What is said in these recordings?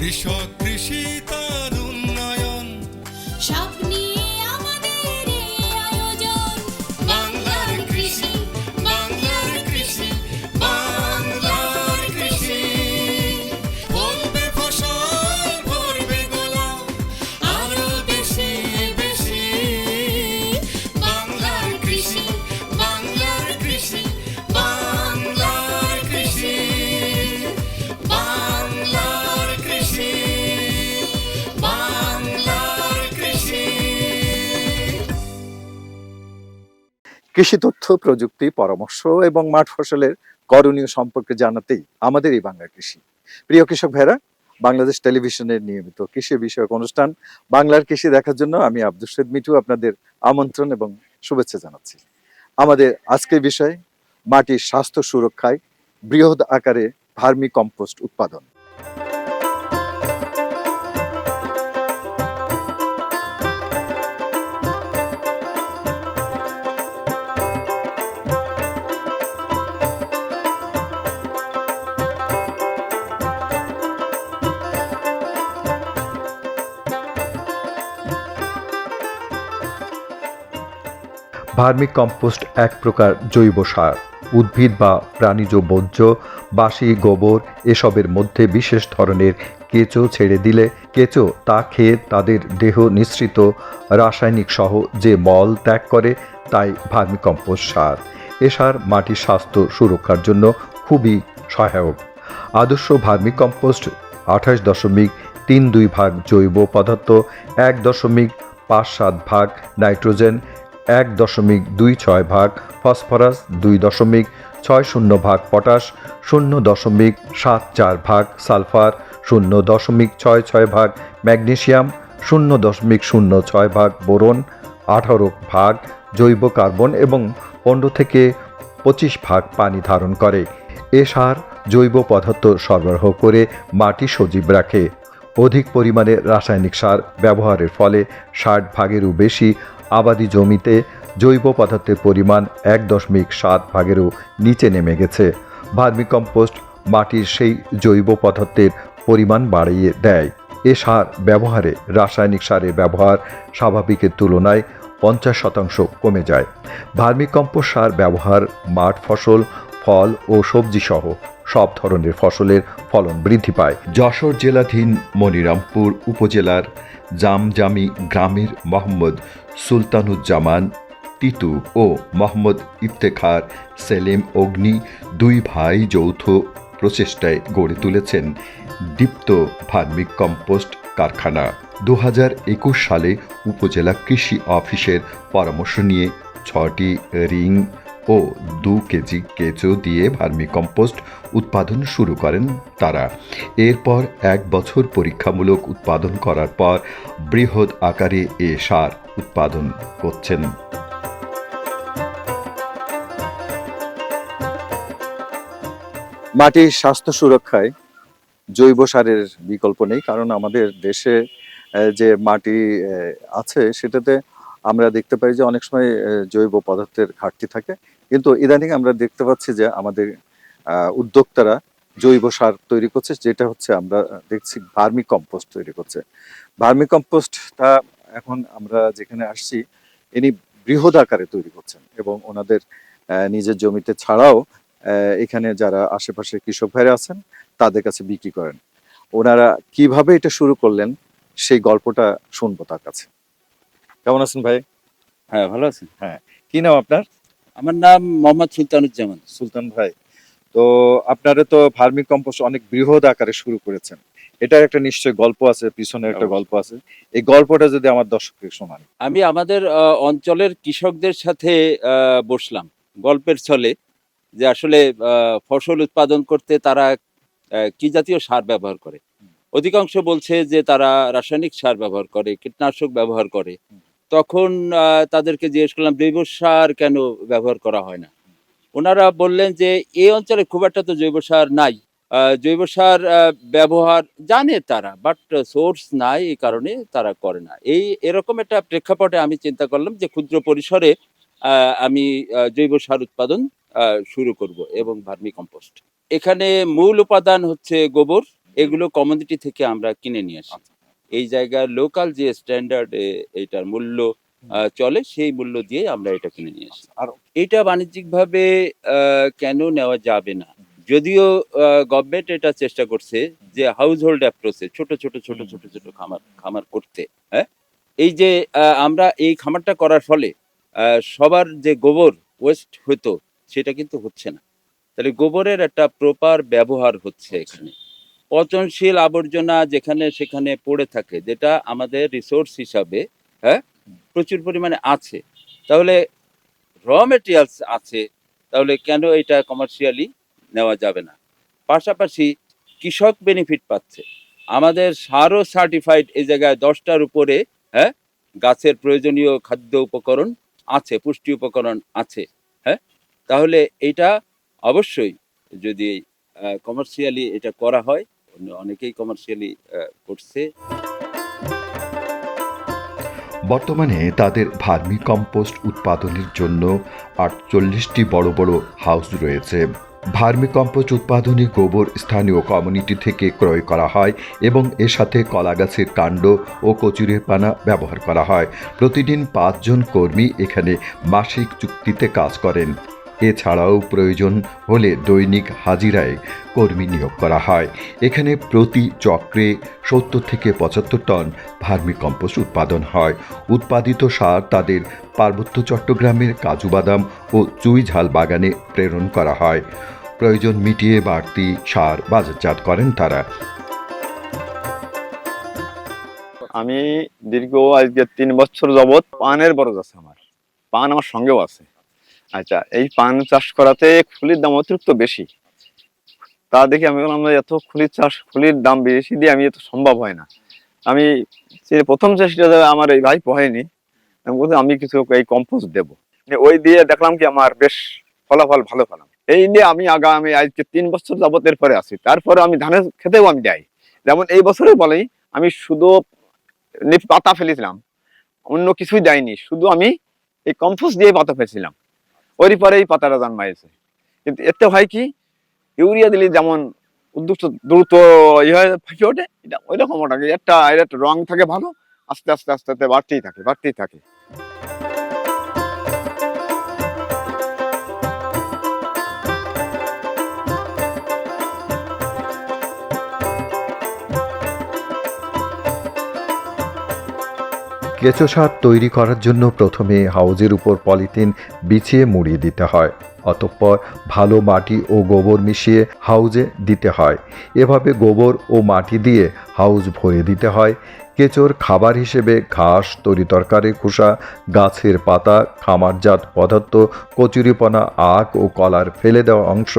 কৃষক কৃষি তার কৃষি তথ্য, প্রযুক্তি, পরামর্শ এবং মাঠ ফসলের করণীয় সম্পর্কে জানাতেই আমাদের এই বাংলা কৃষি। প্রিয় কৃষক ভাইরা, বাংলাদেশ টেলিভিশনের নিয়মিত কৃষি বিষয়ক অনুষ্ঠান, বাংলার কৃষি দেখার জন্য আমি আব্দুল সৈদ মিঠু আপনাদের আমন্ত্রণ এবং শুভেচ্ছা জানাচ্ছি। আমাদের আজকের বিষয়, মাটির স্বাস্থ্য সুরক্ষায় বৃহৎ আকারে ভার্মি কম্পোস্ট উৎপাদন। ভার্মিক কম্পোস্ট এক প্রকার জৈব সার। উদ্ভিদ বা প্রাণীজ বর্জ্য, বাসি, গোবর এসবের মধ্যে বিশেষ ধরনের কেঁচো ছেড়ে দিলে কেঁচো তা খেয়ে তাদের দেহ নিঃসৃত। রাসায়নিক সহ যে মল ত্যাগ করে, তাই ভার্মিকম্পোস্ট সার। এ সার মাটির স্বাস্থ্য সুরক্ষার জন্য খুবই সহায়ক। আদর্শ ভার্মিকম্পোস্ট আঠাশ দশমিক তিন দুই ভাগ জৈব পদার্থ, এক দশমিক পাঁচ সাত ভাগ নাইট্রোজেন এক দশমিক দুই ছয় ভাগ ফসফরাস দুই দশমিক ছয় শূন্য ভাগ পটাশ শূন্য দশমিক সাত চার ভাগ সালফার শূন্য দশমিক ছয় ছয় ভাগ ম্যাগনেশিয়াম শূন্য দশমিক শূন্য ছয় ভাগ বোরন আঠারো ভাগ জৈব কার্বন এবং পনেরো থেকে পঁচিশ ভাগ পানি ধারণ করে। এ সার জৈব পদার্থ সরবরাহ করে মাটি সজীব রাখে। অধিক পরিমাণে রাসায়নিক সার ব্যবহারের ফলে ষাট ভাগেরও বেশি আবাদি জমিতে জৈব পদার্থের পরিমাণ এক দশমিক সাত ভাগেরও নিচে নেমে গেছে। ভার্মিকম্পোস্ট মাটির সেই জৈব পদার্থের পরিমাণ বাড়িয়ে দেয়। এ সার ব্যবহারে রাসায়নিক সারের ব্যবহার স্বাভাবিকের তুলনায় পঞ্চাশ শতাংশ কমে যায়। ভার্মিকম্পোস্ট সার ব্যবহার মাঠ ফসল, ফল ও সবজি সহ সব ধরনের ফসলের ফলন বৃদ্ধি পায়। যশোর জেলাধীন মনিরামপুর উপজেলার জামজামি গ্রামের মোহাম্মদ সুলতানুজ্জামান, তিতু ও মোহাম্মদ ইফতেখার সেলিম অগ্নি দুই ভাই যৌথ প্রচেষ্টায় গড়ে তুলেছেন দীপ্ত ভার্মিক কম্পোস্ট কারখানা। দু হাজার একুশ সালে উপজেলা কৃষি অফিসের পরামর্শ নিয়ে ছটি রিং ও দু কেজি কেঁচো দিয়ে ভার্মিকম্পোস্ট উৎপাদন শুরু করেন তারা। এরপর এক বছর পরীক্ষামূলক উৎপাদন করার পর বৃহৎ আকারে এ সার উৎপাদন করছেন। মাটির স্বাস্থ্য সুরক্ষায় জৈব সারের বিকল্প নেই, কারণ আমাদের দেশে যে মাটি আছে সেটাতে আমরা দেখতে পাই যে অনেক সময় জৈব পদার্থের ঘাটতি থাকে। কিন্তু ইদানিং আমরা দেখতে পাচ্ছি যে আমাদের উদ্যোক্তারা জৈব সার তৈরি করছে যেটা হচ্ছে আমরা দেখছি ভার্মি কম্পোস্ট তৈরি করছে। ভার্মি কম্পোস্টটা এখন আমরা যেখানে আসছি ইনি বৃহৎ আকারে তৈরি করছেন এবং ওনাদের নিজের জমিতে ছাড়াও এখানে যারা আশেপাশে কৃষক ভাইরা আছেন তাদের কাছে বিক্রি করেন। ওনারা কীভাবে এটা শুরু করলেন সেই গল্পটা শুনব তার কাছে। কেমন আছেন ভাই? হ্যাঁ ভালো আছেন। হ্যাঁ কি নাম আপনার? আমার নাম মোহাম্মদ সুলতানুজ্জামান। সুলতান ভাই তো আপনারা তো ভার্মি কম্পোস্ট অনেক বৃহৎ আকারে শুরু করেছেন। এটার একটা নিশ্চয় গল্প আছে পিছনে একটা গল্প আছে। এই গল্পটা যদি আমার দর্শককে শোনান। আমি আমাদের অঞ্চলের কৃষকদের সাথে বসলাম গল্পের ছলে যে আসলে ফসল উৎপাদন করতে তারা কি জাতীয় সার ব্যবহার করে। অধিকাংশ বলছে যে তারা রাসায়নিক সার ব্যবহার করে কীটনাশক ব্যবহার করে। তখন আহ, তাদেরকে জিজ্ঞেস করলাম জৈব সার কেন ব্যবহার করা হয় না? ওনারা বললেন যে এই অঞ্চলে খুব একটা তো জৈব সার নাই। জৈব সার ব্যবহার জানে তারা, বাট সোর্স নাই এই কারণে তারা করে না। এই, এরকম একটা প্রেক্ষাপটে আমি চিন্তা করলাম যে, ক্ষুদ্র পরিসরে আমি জৈব সার উৎপাদন শুরু করব এবং ভার্মি কম্পোস্ট এখানে মূল উপাদান হচ্ছে গোবর, এগুলো কমোডিটি থেকে আমরা কিনে নিয়ে আসি। এই জায়গার লোকাল যে স্ট্যান্ডার্ড এটার মূল্য চলে সেই মূল্য দিয়ে আমরা এটা কিনে নিয়ে আসি। আর এটা বাণিজ্যিকভাবে আহ, কেন নেওয়া যাবে না? যদিও গভর্নমেন্ট এটা চেষ্টা করছে যে হাউস হোল্ড অ্যাপ্রোচে ছোট ছোট ছোট ছোট ছোট খামার খামার করতে হ্যাঁ? এই যে আমরা এই খামারটা করার ফলে আহ, সবার যে গোবর ওয়েস্ট হতো সেটা কিন্তু হচ্ছে না। তাহলে গোবরের একটা প্রপার ব্যবহার হচ্ছে এখানে। পচনশীল আবর্জনা যেখানে সেখানে পড়ে থাকে যেটা আমাদের রিসোর্স হিসাবে হ্যাঁ? প্রচুর পরিমাণে আছে। তাহলে র মেটেরিয়ালস আছে, তাহলে কেন এটা কমার্শিয়ালি নেওয়া যাবে না? পাশাপাশি কৃষক বেনিফিট পাচ্ছে। আমাদের সারও সার্টিফাইড এই জায়গায় দশটার উপরে হ্যাঁ গাছের প্রয়োজনীয় খাদ্য উপকরণ আছে, পুষ্টি উপকরণ আছে হ্যাঁ? তাহলে এটা অবশ্যই যদি কমার্শিয়ালি এটা করা হয়, অনেকেই কমার্শিয়ালি করছে। বর্তমানে তাদের ভার্মি কম্পোস্ট উৎপাদনের জন্য আটচল্লিশটি বড় বড় হাউস রয়েছে। ভার্মি কম্পোস্ট উৎপাদনে গোবর স্থানীয় কমিউনিটি থেকে ক্রয় করা হয় এবং এর সাথে কলা গাছের কাণ্ড ও কচুরের পানা ব্যবহার করা হয়। প্রতিদিন পাঁচজন কর্মী এখানে মাসিক চুক্তিতে কাজ করেন। এছাড়াও প্রয়োজন হলে দৈনিক হাজিরায় কর্মী নিয়োগ করা হয়। এখানে প্রতি চক্রে সত্তর থেকে পঁচাত্তর টন ভার্মি কম্পোস্ট উৎপাদন হয়। উৎপাদিত সার তাদের পার্বত্য চট্টগ্রামের কাজু বাদাম ও চুই ঝাল বাগানে প্রেরণ করা হয়। প্রয়োজন মিটিয়ে বাড়তি সার বাজারজাত করেন তারা। আমি দীর্ঘ আজকে তিন বছর যাবৎ পানের বরজ আছে আমার। পান আমার সঙ্গেও আছে। আচ্ছা এই পান চাষ করাতে খুলির দাম অতিরিক্ত বেশি। তা দেখে আমি বললাম এত খুলির চাষ, খুলির দাম বেশি দিয়ে আমি এত সম্ভব হয় না। আমি প্রথম চেষ্টা আমার এই ভাই হয়নি, আমি আমি কিছু এই কম্পোস্ট দেবো। ওই দিয়ে দেখলাম কি আমার বেশ ফলাফল ভালো পেলাম। এই নিয়ে আমি আগামী আজকে তিন বছর যাবত এরপরে আছি। তারপরে আমি ধানের খেতেও আমি যাই। যেমন এই বছরে বলেই আমি শুধু পাতা ফেলেছিলাম, অন্য কিছুই দেয়নি। শুধু আমি এই কম্পোস্ট দিয়ে পাতা ফেলছিলাম। ওরই পরে এই পাতাটা জন্মাইছে। কিন্তু এতে হয় কি, ইউরিয়া দিলে যেমন উদ্যুক্ত দ্রুত ইয়ে হয়ে ফাঁকি ওঠে, এটা ওই রকম ওটা একটা একটা রং থাকে ভালো, আস্তে আস্তে আস্তে আস্তে বাড়তেই থাকে বাড়তেই থাকে। কেঁচো সার তৈরি করার জন্য প্রথমে হাউজের উপর পলিথিন বিছিয়ে মুড়িয়ে দিতে হয়। অতঃপর ভালো মাটি ও গোবর মিশিয়ে হাউজে দিতে হয়। এভাবে গোবর ও মাটি দিয়ে হাউজ ভরে দিতে হয়। কেঁচোর খাবার হিসেবে ঘাস তরিতরকারি খোসা, গাছের পাতা, খামারজাত পদার্থ, কচুরিপনা, আখ ও কলার ফেলে দেওয়া অংশ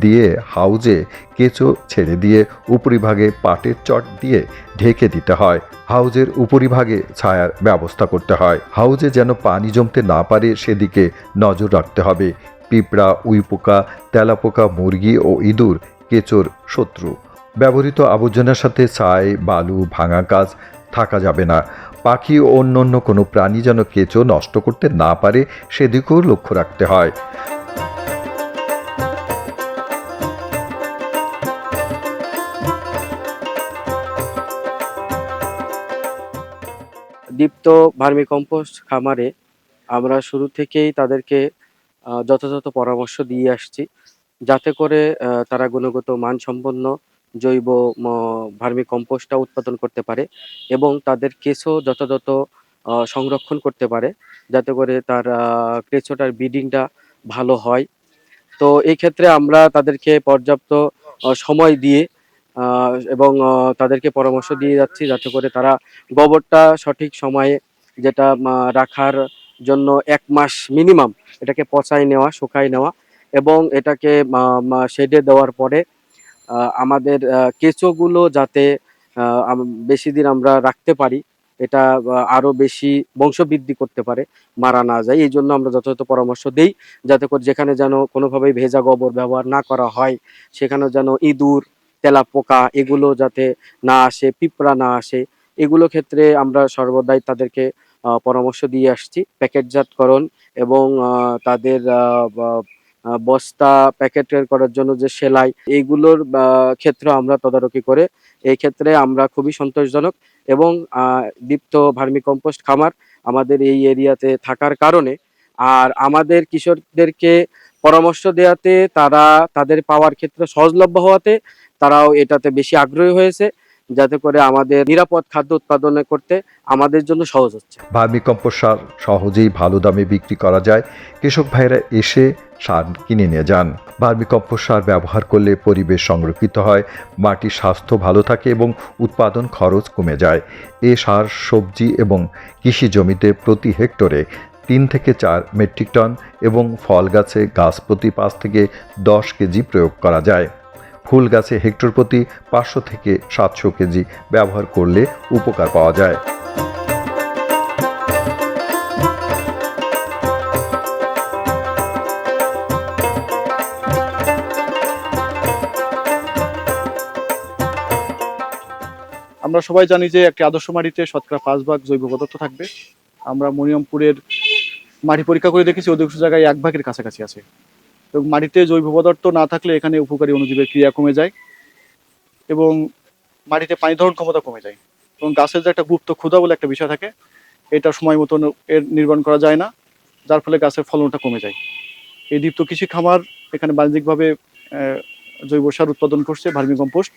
দিয়ে হাউজে কেঁচো ছেড়ে দিয়ে উপরিভাগে পাটের চট দিয়ে ঢেকে দিতে হয়। হাউজের উপরিভাগে ছায়ার ব্যবস্থা করতে হয়। হাউজে যেন পানি জমতে না পারে, সেদিকে নজর রাখতে হবে। পিঁপড়া, উইপোকা, তেলাপোকা, মুরগি ও ইঁদুর কেঁচোর শত্রু। ব্যবহৃত আবর্জনার সাথে ছাই, বালু, ভাঙা কাজ থাকা যাবে না। পাখি ও অন্যান্য কোনো প্রাণী যেন কেঁচো নষ্ট করতে না পারে, সেদিকেও লক্ষ্য রাখতে হয়। দীপ্ত ভার্মি কম্পোস্ট খামারে আমরা শুরু থেকেই তাদেরকে যথাযথ পরামর্শ দিয়ে আসছি। যাতে করে তারা গুণগত মানসম্পন্ন জৈব ভার্মি কম্পোস্টটা উৎপাদন করতে পারে এবং তাদের কেঁচো যথাযথ সংরক্ষণ করতে পারে যাতে করে তার কেঁচোটার ব্রিডিংটা ভালো হয়। তো এই ক্ষেত্রে আমরা তাদেরকে পর্যাপ্ত সময় দিয়ে এবং তাদেরকে পরামর্শ দিয়ে যাচ্ছি যাতে করে তারা গোবরটা সঠিক সময়ে যেটা রাখার জন্য এক মাস মিনিমাম এটাকে পচাই নেওয়া শুকাই নেওয়া এবং এটাকে শেডে দেওয়ার পরে আমাদের কেঁচোগুলো যাতে বেশি দিন আমরা রাখতে পারি এটা আহ, আরও বেশি বংশবৃদ্ধি করতে পারে মারা না যায়। এই জন্য আমরা যথাযথ পরামর্শ দেই যাতে করে যেখানে যেন কোনোভাবেই ভেজা গোবর ব্যবহার না করা হয় সেখানে যেন ইঁদুর তেলাপোকা এগুলো যাতে না আসে পিঁপড়া না আসে এগুলো ক্ষেত্রে আমরা সর্বদাই তাদেরকে পরামর্শ দিয়ে আসছি। প্যাকেটজাতকরণ এবং তাদের বস্তা প্যাকেট করার জন্য যে সেলাই এইগুলোর ক্ষেত্রে আমরা তদারকি করে এই ক্ষেত্রে আমরা খুবই সন্তোষজনক এবং দীপ্ত ভার্মি কম্পোস্ট খামার আমাদের এই এরিয়াতে থাকার কারণে আর আমাদের কৃষকদেরকে পরামর্শ দেওয়াতে তারা তাদের পাওয়ার ক্ষেত্রে সহজলভ্য হওয়াতে তারাও এটাতে বেশি আগ্রহী হয়েছে যাতে করে আমাদের নিরাপদ খাদ্য উৎপাদন করতে আমাদের জন্য সহজ হচ্ছে। ভার্মি কম্পোস্ট সার সহজেই ভালো দামে বিক্রি করা যায়। কৃষক ভাইরা এসে সার কিনে নিয়ে যান। ভার্মি কম্পোস্ট সার ব্যবহার করলে পরিবেশ সংরক্ষিত হয়, মাটির স্বাস্থ্য ভালো থাকে এবং উৎপাদন খরচ কমে যায়। এ সার সবজি এবং কৃষি জমিতে প্রতি হেক্টরে তিন থেকে চার মেট্রিক টন এবং ফল গাছে গাছ প্রতি পাঁচ থেকে দশ কেজি প্রয়োগ করা যায়। ফুল গাছে হেক্টর প্রতি পাঁচশো থেকে সাতশো কেজি ব্যবহার করলে উপকার পাওয়া যায়। আমরা সবাই জানি যে একটি আদর্শ মাটিতে শতকরা পাঁচ ভাগ জৈব পদার্থ থাকবে। আমরা মনিয়মপুরের মাটি পরীক্ষা করে দেখেছি, অধিকাংশ জায়গায় এক ভাগের কাছাকাছি আছে। এবং মাটিতে জৈব পদার্থ না থাকলে এখানে উপকারী অনুজীবের ক্রিয়া কমে যায় এবং মাটিতে পানি ধারণ ক্ষমতা কমে যায়। এবং গাছের যে একটা গুপ্ত ক্ষুধা বলে একটা বিষয় থাকে, এটা সময় মতন এর নির্মাণ করা যায় না, যার ফলে গাছের ফলনটা কমে যায়। এই দীপ্ত কৃষি খামার এখানে বাণিজ্যিকভাবে জৈব সার উৎপাদন করছে ভার্মি কম্পোস্ট।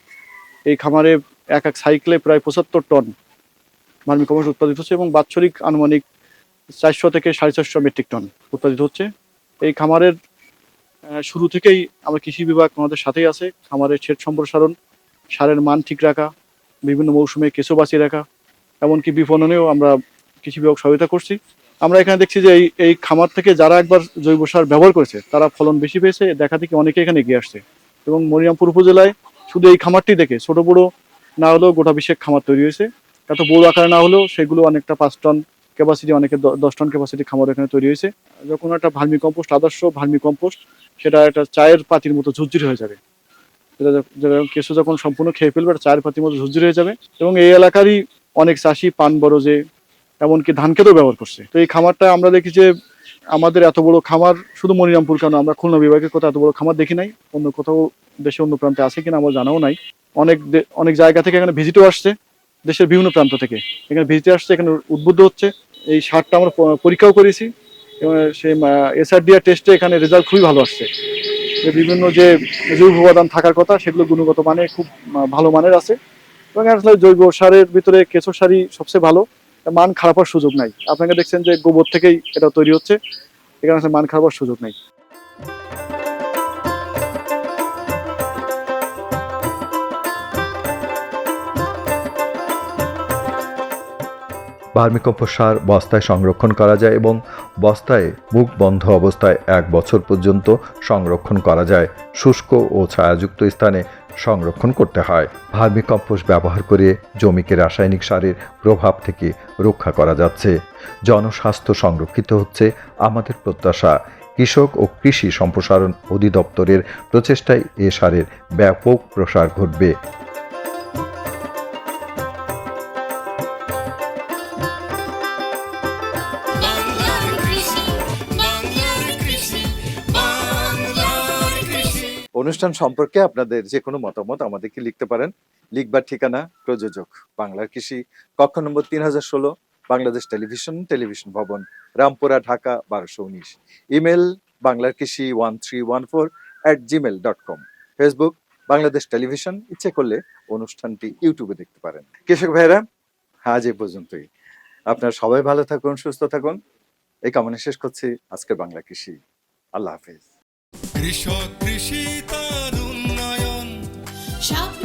এই খামারে এক এক সাইকেলে প্রায় পঁচাত্তর টন ভার্মি কম্পোস্ট উৎপাদিত হচ্ছে এবং বাৎসরিক আনুমানিক চারশো থেকে সাড়ে চারশো মেট্রিক টন উৎপাদিত হচ্ছে। এই খামারের শুরু থেকেই আমার কৃষি বিভাগ আমাদের সাথেই আছে। খামারের সেচ সম্প্রসারণ, সারের মান ঠিক রাখা, বিভিন্ন মৌসুমে কেঁচো বাঁচিয়ে রাখা, এমনকি বিপণনেও আমরা কৃষি বিভাগ সহায়তা করছি। আমরা এখানে দেখছি যে এই এই খামার থেকে যারা একবার জৈব সার ব্যবহার করেছে, তারা ফলন বেশি পেয়েছে। দেখা থেকে অনেকে এখানে এগিয়ে আসছে। এবং মরিয়ামপুর উপজেলায় শুধু এই খামারটি দেখে ছোট বড় না হলেও গোটা বিশেক খামার তৈরি হয়েছে। এত বড় আকারে না হলেও সেগুলো অনেকটা পাঁচ টন ক্যাপাসিটি অনেকে দশ টন ক্যাপাসিটি খামার এখানে তৈরি হয়েছে। যখন একটা ভার্মি কম্পোস্ট আদর্শ ভার্মি কম্পোস্ট সেটা একটা চায়ের পাতির মতো ঝুরঝুরি হয়ে যাবে। কেঁচো যখন সম্পূর্ণ খেয়ে ফেলবে, একটা চায়ের পাতির মতো ঝুরঝুরি হয়ে যাবে। এবং এই এলাকারই অনেক চাষি পান বরজে, এমনকি ধান খেতেও ব্যবহার করছে। তো এই খামারটা আমরা দেখি যে আমাদের এত বড় খামার, শুধু মনিরামপুর কেন? আমরা খুলনা বিভাগের কোথাও এত বড় খামার দেখি নাই। অন্য কোথাও দেশে, অন্য প্রান্তে আছে কিনা আমার জানাও নাই। অনেক অনেক জায়গা থেকে এখানে ভিজিটও আসছে, দেশের বিভিন্ন প্রান্ত থেকে। এখানে ভিজিটে আসছে, এখানে উদ্বুদ্ধ হচ্ছে। এই সারটা আমরা পরীক্ষাও করেছি। এবং সেই এসআরডিআর টেস্টে এখানে রেজাল্ট খুবই ভালো আসছে। বিভিন্ন যে জৈব উপাদান থাকার কথা, সেগুলো গুণগত মানে খুব ভালো মানের আছে। এবং আসলে জৈব সারের ভিতরে কেঁচো সারই সবচেয়ে ভালো। মান খারাপ হওয়ার সুযোগ নাই। আপনাকে দেখছেন যে গোবর থেকেই এটা তৈরি হচ্ছে। এখানে আসলে মান খারাপ হওয়ার সুযোগ নেই। ভার্মিকম্পোস্ট সার বস্তায় সংরক্ষণ করা যায় এবং বস্তায় মুখ বন্ধ অবস্থায় এক বছর পর্যন্ত সংরক্ষণ করা যায়। শুষ্ক ও ছায়াযুক্ত স্থানে সংরক্ষণ করতে হয়। ভার্মিকম্পোস্ট ব্যবহার করে জমিকে রাসায়নিক সারের প্রভাব থেকে রক্ষা করা যাচ্ছে। জনস্বাস্থ্য সংরক্ষিত হচ্ছে আমাদের প্রত্যাশা। কৃষক ও কৃষি সম্প্রসারণ অধিদপ্তরের প্রচেষ্টায় এ সারের ব্যাপক প্রসার ঘটবে। অনুষ্ঠান সম্পর্কে আপনাদের যে কোনো মতামত আমাদেরকে লিখতে পারেন। লিখবার ঠিকানা, প্রযোজক, বাংলার কৃষি, কক্ষ নম্বর তিন হাজার ষোলো, বাংলাদেশ টেলিভিশন টেলিভিশন ভবন, রামপুরা, ঢাকা, বারোশো উনিশ। ইমেল, বাংলার কৃষি one three one four at Gmail dot com Facebook Bangladesh television, ইচ্ছে করলে অনুষ্ঠানটি ইউটিউবে দেখতে পারেন। কৃষক ভাইরা আজ এ পর্যন্তই। আপনারা সবাই ভালো থাকুন, সুস্থ থাকুন। এই কামনা শেষ করছি। আজকের বাংলা কৃষি। আল্লাহ হাফিজ। কৃষক কৃষি shop